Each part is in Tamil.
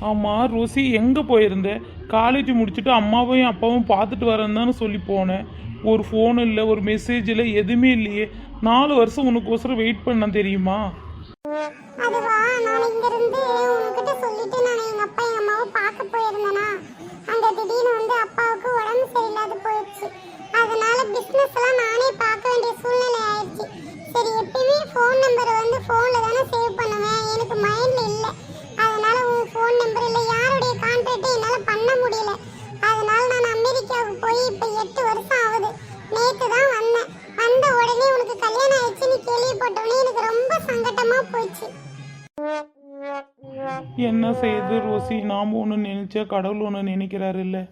ஆமாம் ரோசி எங்கே போயிருந்த? காலேஜ் முடிச்சுட்டு அம்மாவையும் அப்பாவும் பார்த்துட்டு வரேன்னு தானே சொல்லி போனேன். ஒரு ஃபோன் இல்லை ஒரு மெசேஜ் இல்லை எதுவுமே இல்லையே. நாலு வருஷம் உனக்கு ஒசரம் வெயிட் பண்ண தெரியுமா? அதுவா நான் இங்க இருந்து உங்ககிட்ட சொல்லிட்டு நான் எங்க அப்பா எங்க அம்மாவை பார்க்க போயிருந்தேனா? அந்த திடீர்னு வந்து அப்பாவுக்கு உடம்பு சரியில்லாத போயிடுச்சு. அதனால பிசினஸ் எல்லாம் கேள்விப்பட்ட உடனே எனக்கு ரொம்ப சங்கட்டமா போச்சு. என்ன செய்யுது ரோசி? நாம் ஒன்று நினைச்சா கடவுள் ஒன்று நினைக்கிறாரு இல்லை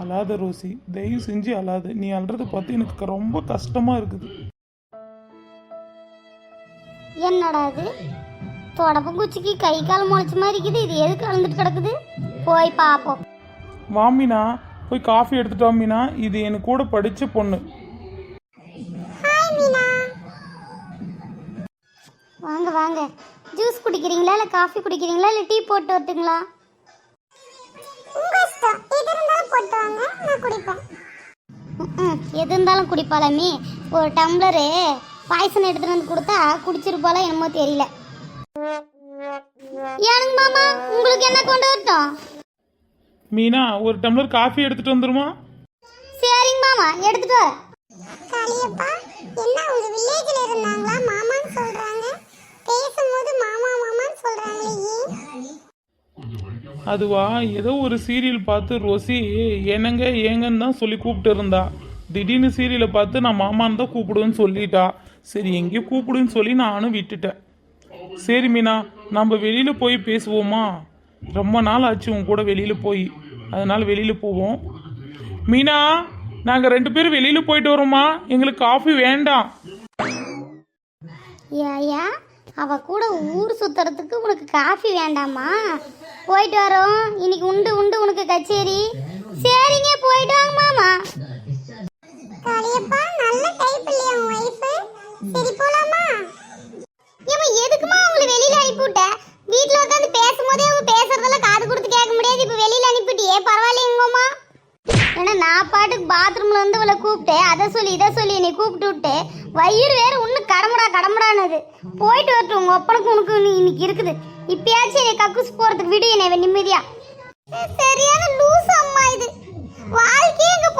அழாத ரோசி தயவு செஞ்சு அழாத. நீ அழுறத பார்த்து எனக்கு ரொம்ப கஷ்டமாக இருக்குது. என்னடா இது? தொடப்பு குச்சிக்கு கை கால் முளைச்ச மாதிரி இருக்குது. இது எதுக்கு கலந்துட்டு கிடக்குது? போய் பார்ப்போம் வாமினா போய் காஃபி எடுத்துட்டு வா மீனா. இது எனக்கு கூட படித்த பொண்ணு. வாங்க வாங்க. ஜூஸ் குடிக்கிறீங்களா இல்லை காஃபி குடிக்கிறீங்களா இல்லை டீ போட்டு வரட்டுங்களா? எது இருந்தாலும் போட்டு வாங்க. நான் குடிப்பேன். ம் எது இருந்தாலும் குடிப்பாளாமே ஒரு டம்ளரு பாய்சன் எடுத்துட்டு வந்து கொடுத்தா குடிச்சிருப்பாளா என்னமோ தெரியல. ஏனுங்க மாமா? உங்களுக்கு என்ன கொண்டு வரட்டும்? மீனா ஒரு டம்ளர் காஃபி எடுத்துட்டு வந்துருமா? சரிங்க மாமா எடுத்துட்டு வரேன் காளியப்பா என்ன உங்க வில்லேஜ்ல இருந்தாங்களா மாமான்னு சொல்றாங்க பேசும்போது மாமா மாமான்னு சொல்றாங்களே ஏன் அதுவா ஏதோ ஒரு சீரியல் பார்த்து ரோசி என்னங்க ஏங்கன்னு தான் சொல்லி கூப்பிட்டு இருந்தா. திடீர்னு சீரியலை பார்த்து நான் மாமான்னு தான் கூப்பிடுவேன்னு சொல்லிட்டா. சரி எங்கேயோ கூப்பிடுன்னு சொல்லி நானும் விட்டுட்டேன். சரி மீனா நம்ம வெளியில் போய் பேசுவோமா? ரொம்ப நாள் ஆச்சு உன் கூட வெளியில் போய். அதனால் வெளியில் போவோம். மீனா நாங்கள் ரெண்டு பேரும் வெளியில் போயிட்டு வரோமா எங்களுக்கு காஃபி வேண்டாம். ஏயா அவ கூட ஊர் சுத்துறதுக்கு உனக்கு காஃபி வேண்டாமா? போயிட்டு வரோம். இன்னைக்கு உண்டு உண்டு உனக்கு கச்சேரி. நான் பாட்டுக்கு பாத்ரூம்ல வந்து இவளை கூப்பிட்டேன். அதை சொல்லி இதை சொல்லி நீ கூப்பிட்டு விட்டு வயிறு வேற இன்னும் கடமுடா கடமுடானது. போயிட்டு வரட்டும் உங்க ஒப்பனுக்கு உனக்கு இன்னைக்கு இருக்குது. இப்பயாச்சும் என்னை கக்கூஸ் போறதுக்கு விடு என்னை நிம்மதியா. சரியான லூஸ் அம்மா இது. வாழ்க்கையே எங்க